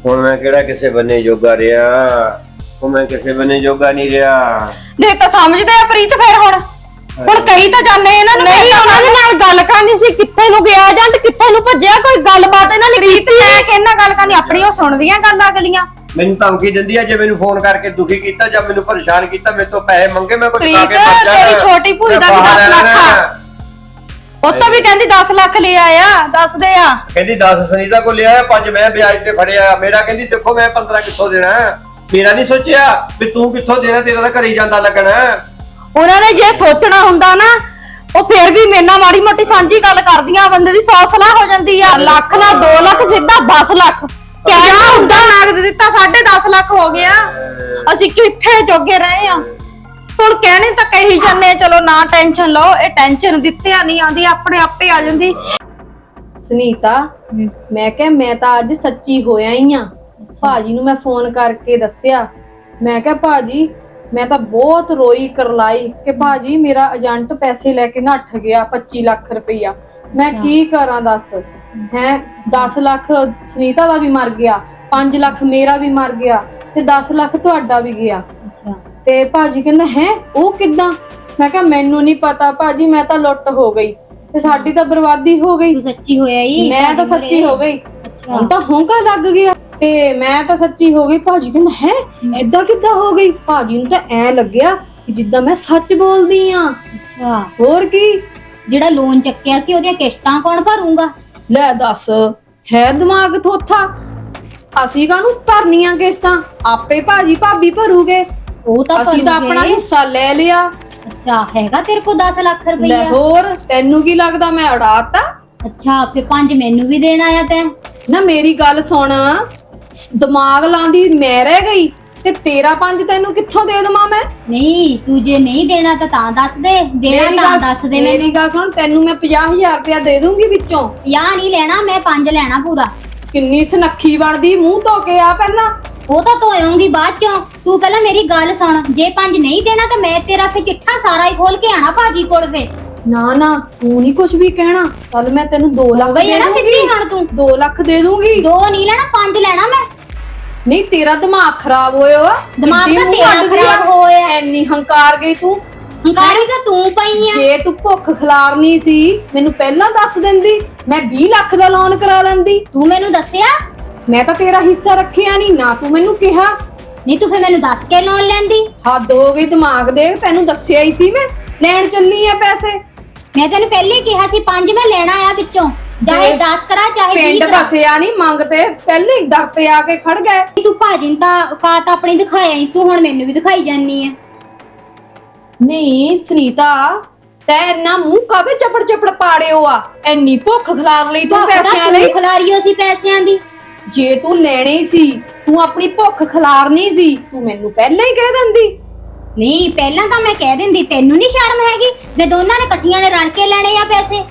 ਹੁਣ ਮੈਂ ਕਿਹੜਾ ਕਿਸੇ ਬੰਨੇ ਜੋਗਾ ਰਿਹਾ? ਉਹ ਮੈਂ ਕਿਸੇ ਬੰਨੇ ਜੋਗਾ ਨਹੀਂ ਰਿਹਾ। ਦੇਖ ਤਾਂ ਸਮਝਦੇ ਆ ਪ੍ਰੀਤ ਫੇਰ ਹੁਣ। ਹੁਣ ਕਹੀ ਤਾਂ ਜਾਂਦੇ ਇਹਨਾਂ ਨੂੰ ਨਹੀਂ ਉਹਨਾਂ ਦੇ ਨਾਲ ਗੱਲ ਕਰਨੀ ਸੀ ਕਿੱਥੇ ਨੂੰ ਗਿਆ ਏਜੰਟ ਕਿੱਥੇ ਨੂੰ ਭੱਜਿਆ ਕੋਈ ਗੱਲਬਾਤ ਇਹਨਾਂ ਨੇ ਕੀਤੀ ਹੈ? ਕਿ ਇਹਨਾਂ ਗੱਲ ਕਰਨੀ ਆਪਣੀ ਉਹ ਸੁਣਦੀਆਂ ਗੱਲਾਂ ਅਗਲੀਆਂ। ਮੈਨੂੰ ਧਮਕੀ ਦਿੰਦੀ ਆ ਜੇ ਮੈਨੂੰ ਫੋਨ ਕਰਕੇ ਦੁਖੀ ਕੀਤਾ ਜਾਂ ਮੈਨੂੰ ਪਰੇਸ਼ਾਨ ਕੀਤਾ ਮੇਰੇ ਤੋਂ ਪੈਸੇ ਮੰਗੇ ਮੈਂ ਕੁਝ ਪ੍ਰੀਤ, ਖਾ ਕੇ ਮਰ ਜਾਣਾ। ਤੇਰੀ ਛੋਟੀ ਭੂਈ ਦਾ ਵੀ ਮੈਂ ਬਾਹਰ ਦਸ ਲੱਖ ਆ। ਉਹ ਤਾਂ ਵੀ ਕਹਿੰਦੀ 10 ਲੱਖ ਲੈ ਆਇਆ ਦੱਸਦੇ ਆ। ਕਹਿੰਦੀ 10 ਸੁਨੀਤਾ ਕੋ ਲਿਆ ਪੰਜ ਮੈਂ ਵਿਆਜ ਤੇ ਫੜਿਆ। ਮੇਰਾ ਕਹਿੰਦੀ ਦੇਖੋ ਮੈਂ 15 ਕਿੱਥੋਂ ਦੇਣਾ ਮੇਰਾ ਨਹੀਂ ਸੋਚਿਆ ਵੀ ਤੂੰ ਕਿੱਥੋਂ ਦੇਣਾ ਤੇਰਾ ਤਾਂ ਘਰੇ ਹੀ ਜਾਂਦਾ ਲੱਗਣਾ ਉਹਨਾਂ ਨੇ ਜੇ ਸੋਚਣਾ ਹੁੰਦਾ ਨਾ ਉਹ ਫਿਰ ਵੀ ਮੇਨਾ ਮਾੜੀ ਮੋਟੀ ਸਾਂਝੀ ਗੱਲ ਕਰਦੀਆਂ ਬੰਦੇ ਦੀ 100 ਸਲਾਹ ਹੋ ਜਾਂਦੀ ਆ ਲੱਖ ਨਾਲ 2 ਲੱਖ ਸਿੱਧਾ 10 ਲੱਖ। ਕਿਆ ਹੁੰਦਾ। ਨਗਦ ਦਿੱਤਾ 10.5 ਲੱਖ ਹੋ ਗਿਆ। ਅਸੀਂ ਕਿੱਥੇ ਜੋਗੇ ਰਹੇ ਆ? ਹੁਣ ਕਹਿਣੇ ਤਾਂ ਕਹੀ ਜਾਂਦੇ ਆ, ਚਲੋ ਨਾ ਟੈਨਸ਼ਨ ਲਓ ਇਹ ਟੈਨਸ਼ਨ ਦਿੱਤਿਆ ਨਹੀਂ ਆਂਦੀ ਆਪਣੇ ਆਪੇ ਆ ਜਾਂਦੀ। ਸੁਨੀਤਾ ਮੈਂ ਕਿਹਾ ਮੈਂ ਤਾਂ ਅੱਜ ਸੱਚੀ ਹੋਇਆ ਹੀ ਆ। ਭਾਜੀ ਨੂੰ ਮੈਂ ਫੋਨ ਕਰਕੇ ਦੱਸਿਆ। ਮੈਂ ਕਿਹਾ ਭਾਜੀ ਮੈਂ ਤਾਂ ਬਹੁਤ ਰੋਈ ਕਰਲਾਈ ਕਿ ਭਾਜੀ ਮੇਰਾ ਏਜੰਟ ਪੈਸੇ ਲੈ ਕੇ ਨੱਠ ਗਿਆ 25 ਲੱਖ ਰੁਪਈਆ। ਮੈਂ ਕੀ ਕਰਾਂ ਦੱਸ? ਹੈ 10 ਲੱਖ ਸੁਨੀਤਾ ਦਾ ਵੀ ਮਰ ਗਿਆ 5 ਲੱਖ ਮੇਰਾ ਵੀ ਮਰ ਗਿਆ ਤੇ 10 ਲੱਖ ਤੁਹਾਡਾ ਵੀ ਗਿਆ। ਤੇ ਭਾਜੀ ਕਹਿੰਦਾ ਹੈ ਉਹ ਕਿੱਦਾਂ? ਮੈਂ ਕਿਹਾ ਮੈਨੂੰ ਨਹੀਂ ਪਤਾ ਭਾਜੀ ਮੈਂ ਤਾਂ ਲੁੱਟ ਹੋ ਗਈ। ਤੇ ਸਾਡੀ ਤਾਂ ਬਰਬਾਦੀ ਹੋ ਗਈ। ਤੂੰ ਸੱਚੀ ਹੋਇਆ ਹੀ ਮੈਂ ਤਾਂ ਸੱਚੀ ਹੋ ਗਈ। ਹੁਣ ਤਾਂ ਹੋਂਕਾ ਲੱਗ ਗਿਆ। ਤੇ ਮੈਂ ਤਾਂ ਸੱਚੀ ਹੋ ਗਈ। ਭਾਜੀ ਕਹਿੰਦਾ ਹੈ ਐਦਾਂ ਕਿੱਦਾਂ ਹੋ ਗਈ? ਭਾਜੀ ਨੂੰ ਤਾਂ ਐ ਲੱਗਿਆ ਕਿ ਜਿੱਦਾਂ ਮੈਂ ਸੱਚ ਬੋਲਦੀ ਆ। ਅੱਛਾ। ਹੋਰ ਕੀ? ਜਿਹੜਾ ਲੋਨ ਚੱਕਿਆ ਸੀ ਉਹਦੀਆਂ ਕਿਸ਼ਤਾਂ ਕੌਣ ਭਰੂਗਾ? ਲੈ ਦੱਸ ਹੈ ਦਿਮਾਗ ਥੋਥਾ? ਅਸੀਂ ਕਾਹਨੂੰ ਭਰਨੀਆਂ ਕਿਸ਼ਤਾਂ? ਆਪੇ ਭਾਜੀ ਭਾਬੀ ਭਰੂਗੇ। ਉਹ ਤਾਂ ਅਸੀਂ ਤਾਂ ਆਪਣਾ। ਹਿੱਸਾ ਲੈ ਲਿਆ। ਅੱਛਾ ਹੈਗਾ ਤੇਰੇ ਕੋਲ 10 ਲੱਖ ਲੈ ਰੁਪਈਆ ਹੋਰ ਤੈਨੂੰ ਕੀ ਲੱਗਦਾ ਮੈਂ ਉਡਾਤਾ? ਅੱਛਾ ਫੇ ਪੰਜ ਮੈਨੂੰ ਵੀ ਦੇਣਾ ਆ ਤੈਂ। ਨਾ ਮੇਰੀ ਗੱਲ ਸੁਣ ਸ- ਦਿਮਾਗ ਲਾਂਦੀ ਮੈਂ ਰਹਿ ਗਈ ਤੇ ਤੇਰਾ ਪੰਜ ਤੈਨੂੰ ਕਿੱਥੋਂ ਦੇ ਦੇਵਾਂ ਮੈਂ? ਨਹੀਂ ਤੂੰ ਜੇ ਨਹੀਂ ਦੇਣਾ ਤਾਂ ਤਾਂ ਦੱਸ ਦੇ। ਦੇਣਾ ਮੇਰੀ ਤਾਂ ਗੱਲ ਦੱਸ ਦੇ ਮੇਰੀ ਮੈਨੂੰ। ਗੱਲ ਸੁਣ ਤੈਨੂੰ ਮੈਂ 50000 ਰੁਪਇਆ ਦੇ ਦੂੰਗੀ ਵਿੱਚੋਂ। ਯਾ ਨਹੀਂ ਲੈਣਾ ਮੈਂ ਪੰਜ ਲੈਣਾ ਪੂਰਾ। ਕਿੰਨੀ ਸਨੱਖੀ ਬਣਦੀ ਮੂੰਹ ਧੋ ਕੇ ਆ ਪਹਿਲਾਂ। ਉਹ ਤਾਂ ਧੋਇਉਂਗੀ ਬਾਅਦ ਚੋਂ। ਤੂੰ ਪਹਿਲਾਂ ਮੇਰੀ ਗੱਲ ਸੁਣ। ਜੇ ਪੰਜ ਨਹੀਂ ਦੇਣਾ ਤਾਂ ਮੈਂ ਤੇਰਾ ਫੇ ਚਿੱਠਾ ਸਾਰਾ ਹੀ ਖੋਲ ਕੇ ਆਣਾ ਭਾਜੀ ਕੋਲ ਫੇ ਨਾ ਨਾ ਤੂੰ ਨਹੀਂ ਕੁਝ ਵੀ ਕਹਿਣਾ। ਚੱਲ ਮੈਂ ਤੈਨੂੰ 2 ਲੱਖ ਬਈ ਦੇ ਨਾ ਸਿੱਧੀ ਹੁਣ ਤੂੰ। 2 ਲੱਖ ਦੇ ਦੂੰਗੀ। ਦੋ ਨਹੀਂ ਲੈਣਾ ਪੰਜ ਲੈਣਾ ਮੈਂ। ਨਹੀਂ ਤੇਰਾ ਦਿਮਾਗ ਖਰਾਬ ਹੋਇਆ ਵਾ। ਦਿਮਾਗ ਤਾਂ ਤੇਰਾ। ਖਰਾਬ ਹੋਇਆ। ਐਨੀ ਹੰਕਾਰ ਗਈ ਤੂੰ। ਹੰਕਾਰੀ ਤਾਂ ਤੂੰ ਪਈ ਆ। ਜੇ ਤੂੰ ਭੁੱਖ ਖਿਲਾਰਨੀ ਸੀ ਮੈਨੂੰ ਪਹਿਲਾਂ ਦੱਸ ਦਿੰਦੀ। ਮੈਂ 20 ਲੱਖ ਦਾ ਲੋਨ ਕਰਾ ਲੈਂਦੀ। ਤੂੰ ਮੈਨੂੰ ਦੱਸਿਆ? ਮੈਂ ਤਾਂ ਤੇਰਾ ਹਿੱਸਾ ਰੱਖਿਆ ਨਹੀਂ ਨਾ ਤੂੰ ਮੈਨੂੰ ਕਿਹਾ। ਨਹੀਂ ਤੂੰ ਫੇ ਮੈਨੂੰ ਦੱਸ ਕੇ ਲੋਨ ਲੈਂਦੀ? ਹੱਦ ਹੋ ਗਈ ਦਿਮਾਗ ਦੇ ਤੈਨੂੰ ਦੱਸਿਆ ਹੀ ਸੀ ਮੈਂ। ਲੈਣ ਚੱਲੀ ਆ ਪੈਸੇ। ਮੈਂ ਤੈਨੂੰ ਪਹਿਲੇ ਹੀ ਕਿਹਾ ਸੀ ਪੰਜ ਮੈਂ ਲੈਣਾ ਆ ਵਿੱਚੋਂ। ਚਾਹੇ ਤੇ 10 ਕਰਾ ਚਾਹੇ 20 ਪਿੰਡ ਕਰਾ। ਵਸਿਆ ਨਹੀਂ ਮੰਗਤੇ ਪਹਿਲੇ ਹੀ ਦਰ ਤੇ ਆ ਕੇ ਖੜ ਗਏ। ਤੂੰ ਭਾਜੀ ਨੂੰ ਤਾਂ ਔਕਾਤ ਆਪਣੀ ਦਿਖਾਇਆ ਹੀ ਤੂੰ ਹੁਣ ਮੈਨੂੰ ਵੀ ਦਿਖਾਈ ਜਾਨੀ ਆ। ਨਹੀਂ ਸੁਨੀਤਾ ਤੈ ਇੰਨਾ ਮੂੰਹ ਕਾਦੇ ਚਪੜ ਚਪੜ ਪਾੜਿਓ ਆ? ਐਨੀ ਭੁੱਖ ਖਿਲਾਰ ਲਈ ਤੂੰ ਪੈਸਿਆਂ ਲਈ। ਖਿਲਾਰੀਓ ਸੀ ਪੈਸਿਆਂ ਦੀ। ਜੇ ਤੂੰ ਲੈਣੇ ਸੀ ਤੂੰ ਆਪਣੀ ਭੁੱਖ ਖਿਲਾਰਨੀ ਸੀ ਤੂੰ ਮੈਨੂੰ ਪਹਿਲਾਂ ਹੀ ਕਹਿ ਦਿੰਦੀ। ਨਹੀਂ ਪਹਿਲਾਂ ਤਾਂ ਮੈਂ ਕਹਿ ਦਿੰਦੀ ਤੈਨੂੰ ਨਹੀਂ ਸ਼ਰਮ ਹੈਗੀ ਜੇ ਦੋਨਾਂ ਨੇ ਇਕੱਠੀਆਂ ਨੇ ਰਲ ਕੇ ਲੈਣੇ ਆ ਪੈਸੇ?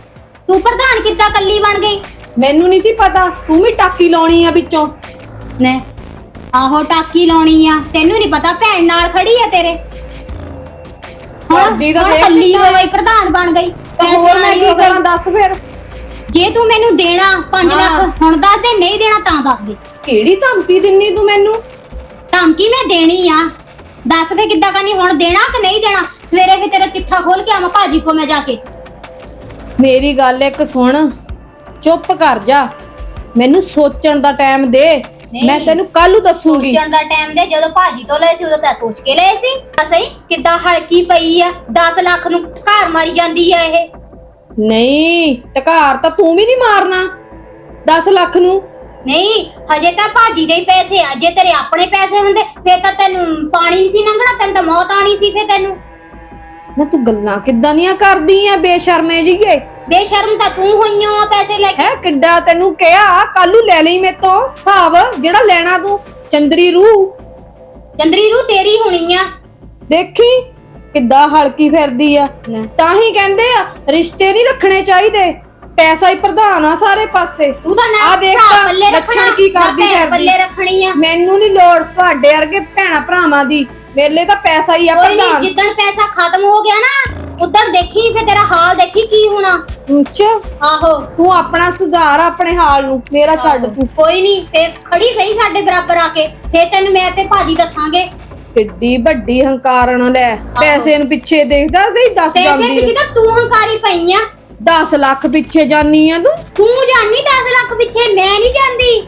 ਤੂੰ ਪ੍ਰਧਾਨ ਕਿੱਦਾਂ ਕੱਲੀ ਬਣ ਗਈ? ਮੈਨੂੰ ਨਹੀਂ ਸੀ ਪਤਾ ਤੂੰ ਵੀ ਟਾਕੀ ਲਾਉਣੀ ਆ ਵਿੱਚੋਂ। ਨੇ ਆਹੋ ਟਾਕੀ ਲਾਉਣੀ ਆ ਤੈਨੂੰ ਨਹੀਂ ਪਤਾ ਭੈਣ ਨਾਲ ਖੜੀ ਆ ਤੇਰੇ। ਹੁਣ ਤਾਂ ਦੇਖ ਕੱਲੀ ਕਿੱਦਾਂ ਹੋ ਗਈ ਪ੍ਰਧਾਨ ਬਣ ਗਈ ਤੇ ਹੋਰ ਪੈਸਿਆਂ ਮੈਂ ਵਾਲੀ ਕੀ ਹੋ ਗਈ। ਕਰਾਂ ਦੱਸ ਫਿਰ। ਜੇ ਤੂੰ ਮੈਨੂੰ ਦੇਣਾ 5 ਹਾਂ। ਲੱਖ ਹੁਣ ਦੱਸ ਦੇ ਨਹੀਂ ਦੇਣਾ ਤਾਂ ਦੱਸ ਦੇ। ਕਿਹੜੀ ਧਮਕੀ ਦਿੰਨੀ ਤੂੰ ਮੈਨੂੰ? ਧਮਕੀ ਮੈਂ ਦੇਣੀ ਆ। ਦੱਸ ਦੇ ਕਿੱਦਾਂ ਕਰਨੀ ਹੁਣ ਦੇਣਾ ਕਿ ਨਹੀਂ ਦੇਣਾ? ਸਵੇਰੇ ਫਿਰ ਤੇਰਾ ਚਿੱਠਾ ਖੋਲ ਕੇ ਆਵਾਂ ਭਾਜੀ ਕੋ ਮੈਂ ਜਾ ਕੇ। ਮੇਰੀ ਗੱਲ ਇੱਕ ਸੁਣ ਚੁੱਪ ਕਰ ਜਾ। ਮੈਨੂੰ ਸੋਚਣ ਦਾ ਟਾਈਮ ਦੇ। ਨਹੀਂ। ਮੈਂ ਤੈਨੂੰ ਕੱਲ ਨੂੰ ਦੱਸੂਗੀ। ਸੋਚਣ ਦਾ ਟਾਈਮ ਦੇ ਜਦੋਂ ਭਾਜੀ ਤੋਂ ਲਏ ਸੀ ਉਦੋਂ ਤਾਂ ਸੋਚ ਕੇ ਲਏ ਸੀ। ਤਾਂ ਸਹੀ ਕਿੱਦਾਂ ਹਲਕੀ ਪਈ ਆ 10 ਲੱਖ ਨੂੰ ਘਰ ਮਾਰੀ ਜਾਂਦੀ ਆ ਇਹ। ਨਹੀਂ ਟਕਾਰ ਤਾਂ ਤੂੰ ਵੀ ਨਹੀਂ ਮਾਰਨਾ। 10 ਲੱਖ ਨੂੰ। ਨਹੀਂ ਹਜੇ ਤਾਂ ਭਾਜੀ ਦੇ ਹੀ ਪੈਸੇ ਆ। ਜੇ ਤੇਰੇ ਆਪਣੇ ਪੈਸੇ ਹੁੰਦੇ ਫੇਰ ਤਾਂ ਤੈਨੂੰ ਪਾਣੀ ਨਹੀਂ ਸੀ ਲੰਘਣਾ ਤੈਨੂੰ ਤਾਂ ਮੌਤ ਆਣੀ ਸੀ ਫੇਰ ਤੈਨੂੰ। ਨਾ ਤੂੰ ਗੱਲਾਂ ਕਿੱਦਾਂ ਦੀਆਂ ਕਰਦੀ ਆ ਬੇਸ਼ਰਮੇ ਜੀਏ ਬੇਸ਼ਰਮ ਤਾਂ ਤੂੰ ਹੋਈਓ ਆ ਪੈਸੇ ਲੈ ਕੇ। ਹੈ ਕਿੱਡਾ ਤੈਨੂੰ ਕਿਹਾ ਕੱਲ ਲੈ ਲਈ ਮੇਤੋਂ ਹਿਸਾਬ ਜਿਹੜਾ ਲੈਣਾ ਤੂੰ। ਚੰਦਰੀ ਰੂਹ। ਚੰਦਰੀ ਰੂ ਤੇਰੀ ਹੋਣੀ ਆ। ਦੇਖੀ ਕਿੱਦਾਂ ਹਲਕੀ ਫਿਰਦੀ ਆ? ਤਾਂ ਹੀ ਕਹਿੰਦੇ ਆ ਰਿਸ਼ਤੇ ਨਹੀਂ ਰੱਖਣੇ ਚਾਹੀਦੇ। ਪੈਸਾ ਹੀ ਪ੍ਰਧਾਨ ਆ ਸਾਰੇ ਪਾਸੇ। ਤੂੰ ਤਾਂ ਨਾ ਆ ਦੇਖ ਭਰਾ ਤਾਂ ਪੱਲੇ ਲੱਛਣ ਰੱਖਣਾ ਕੀ ਨਾ ਕਰਦੀ ਭੈਣ। ਪੱਲੇ ਰੱਖਣੀ ਆ। ਮੈਨੂੰ ਨਹੀਂ ਲੋੜ ਤੁਹਾਡੇ ਵਰਗੇ ਭੈਣਾ ਭਰਾਵਾਂ ਦੀ। ਮੇਲੇ ਤਾਂ ਪੈਸਾ ਹੀ ਆ ਕੋਈ ਨਹੀਂ ਪ੍ਰਧਾਨ। ਜਿੱਦਣ ਪੈਸਾ ਖਤਮ ਹੋ ਗਿਆ ਨਾ ਉਦੋਂ ਦੇਖੀ ਫੇਰ ਤੇਰਾ ਹਾਲ ਦੇਖੀ ਕੀ ਹੋਣਾ। ਅੱਛਾ। ਆਹੋ। ਤੂੰ ਆਪਣਾ ਸੁਧਾਰ ਆਪਣੇ ਹਾਲ ਨੂੰ ਮੇਰਾ ਛੱਡ ਤੂੰ। ਕੋਈ ਨਹੀਂ ਫੇਰ ਖੜੀ ਸਹੀ ਸਾਡੇ ਬਰਾਬਰ ਆ ਕੇ। ਫੇਰ ਤੈਨੂੰ ਮੈਂ ਤੇ ਭਾਜੀ ਦੱਸਾਂਗੇ ਕਿੱਡੀ ਵੱਡੀ ਹੰਕਾਰਨ ਲੈ। ਪੈਸੇ ਨੂੰ ਪਿੱਛੇ ਦੇਖਦਾ ਸਹੀ ਦੱਸ ਪੈਸੇ ਜਾਂਦੀ ਪਿੱਛੇ ਤਾਂ ਤੂੰ ਹੰਕਾਰੀ ਪਈ ਆ। 10 ਲੱਖ ਪਿੱਛੇ ਜਾਨੀ ਆ ਤੂੰ। ਤੂੰ ਜਾਨੀ 10 ਲੱਖ ਪਿੱਛੇ ਮੈਂ ਨਹੀਂ ਜਾਂਦੀ।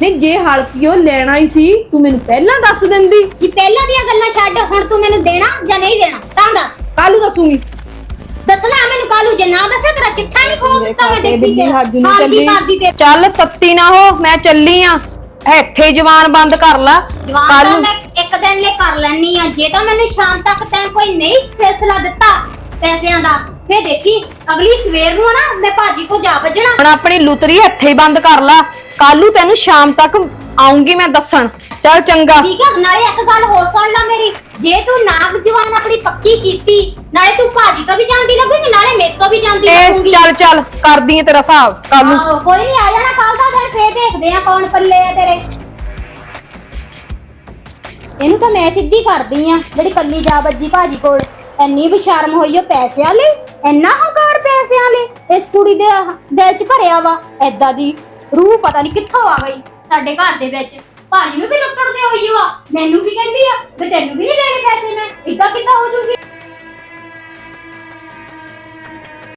ਨਹੀਂ ਜੇ ਹਲਕੀਓ ਲੈਣਾ ਹੀ ਸੀ ਤੂੰ ਮੈਨੂੰ ਪਹਿਲਾਂ ਦੱਸ ਦਿੰਦੀ। ਜੀ ਪਹਿਲਾਂ ਦੀਆਂ ਗੱਲਾਂ ਛੱਡ ਹੁਣ ਤੂੰ ਮੈਨੂੰ ਦੇਣਾ ਜਾਂ ਨਹੀਂ ਦੇਣਾ ਤਾਂ ਦੱਸ। ਕੱਲ ਦੱਸੂਗੀ। ਦੱਸਣਾ ਮੈਨੂੰ ਕਾਲੂ ਜੇ ਨਾ ਦੱਸਿਆ ਤੇਰਾ ਚਿੱਠਾ ਨਹੀਂ ਖੋਲ ਦਿੱਤਾ ਮੈਂ ਦੇਖੀ ਬਿੱਲੀ ਨੂੰ ਚੱਲ ਤੱਤੀ ਨਾ ਹੋ ਮੈਂ ਚੱਲੀ ਆ। ਇੱਥੇ ਜਵਾਨ ਬੰਦ ਕਰ ਲਾ। ਜਵਾਨ ਕੱਲ ਤਾਂ ਨੂੰ ਮੈਂ ਇੱਕ ਦਿਨ ਲਈ ਕਰ ਲੈਣੀ ਆ ਜੇ ਤਾਂ ਮੈਨੂੰ ਸ਼ਾਮ ਤੱਕ ਤੈਂ ਕੋਈ ਨਹੀਂ ਸਿਲਸਿਲਾ ਦਿੱਤਾ ਪੈਸਿਆਂ ਦਾ ਫੇਰ ਦੇਖੀ ਅਗਲੀ ਸਵੇਰ ਨੂੰ ਨਾ ਮੈਂ ਭਾਜੀ ਕੋ ਜਾ ਵੱਜਣਾ। ਹੁਣ ਆਪਣੀ ਲੁਤਰੀ ਇੱਥੇ ਹੀ ਬੰਦ ਕਰ ਲਾ। ਕੱਲ ਨੂੰ ਤੈਨੂੰ ਸ਼ਾਮ ਤੱਕ ਆਉਂਗੀ ਮੈਂ ਦੱਸਣ। ਚੱਲ ਚੰਗਾ। ਠੀਕ ਹੈ ਨਾਲੇ ਇੱਕ ਗੱਲ ਹੋਰ ਸੁਣ ਲੈ ਮੇਰੀ। ਜੇ ਤੂੰ ਨਾਗ ਜਵਾਨ ਆਪਣੀ ਪੱਕੀ ਕੀਤੀ ਨਾਲੇ ਤੂੰ ਭਾਜੀ ਤੋਂ ਵੀ ਜਾਂਦੀ ਲੱਗੂਗੀ ਨਾਲੇ ਮੇਰੇ ਤੋਂ ਵੀ ਜਾਂਦੀ ਇਹ ਲੱਗੂਗੀ। ਚੱਲ ਚੱਲ ਕਰਦੀ ਆ ਤੇਰਾ ਹਿਸਾਬ ਕੱਲ ਨੂੰ। ਆਹੋ ਕੋਈ ਨਹੀਂ ਆ ਜਾਣਾ ਕੱਲ ਦਾ ਫਿਰ ਫੇਰ ਦੇਖਦੇ ਆ ਕੌਣ ਪੱਲੇ ਆ ਤੇਰੇ। ਇਹਨੂੰ ਤਾਂ ਮੈਂ ਸਿੱਧੀ ਕਰਦੀ ਆ ਜਿਹੜੀ ਕੱਲੀ ਜਾ ਵੱਜੀ ਭਾਜੀ ਕੋਲ। ਇੰਨੀ ਬਸ਼ਰਮ ਹੋਈ ਓ ਪੈਸਿਆਂ ਲਈ? ਇੰਨਾ ਹੰਕਾਰ ਪੈਸਿਆਂ ਲਈ? ਇਸ ਕੁੜੀ ਦੇ ਦਿਲ 'ਚ ਭਰਿਆ ਵਾ ਐਦਾਂ ਦੀ ਰੂਹ ਪਤਾ ਨਹੀਂ ਕਿੱਥੋਂ ਆ ਗਈ। ਸਾਡੇ ਘਰ ਦੇ ਵਿੱਚ। ਭਾਜੀ ਨੂੰ ਵੀ ਲੁੱਟਣ ਤੇ ਹੋਈ ਓ ਆ। ਮੈਨੂੰ ਵੀ ਕਹਿੰਦੀ ਆ ਵੀ ਤੈਨੂੰ ਵੀ ਨਹੀਂ ਦੇਣੇ ਪੈਸੇ ਮੈਂ। ਇਦਾਂ ਕਿੱਦਾਂ ਹੋ ਜੂਗੀ?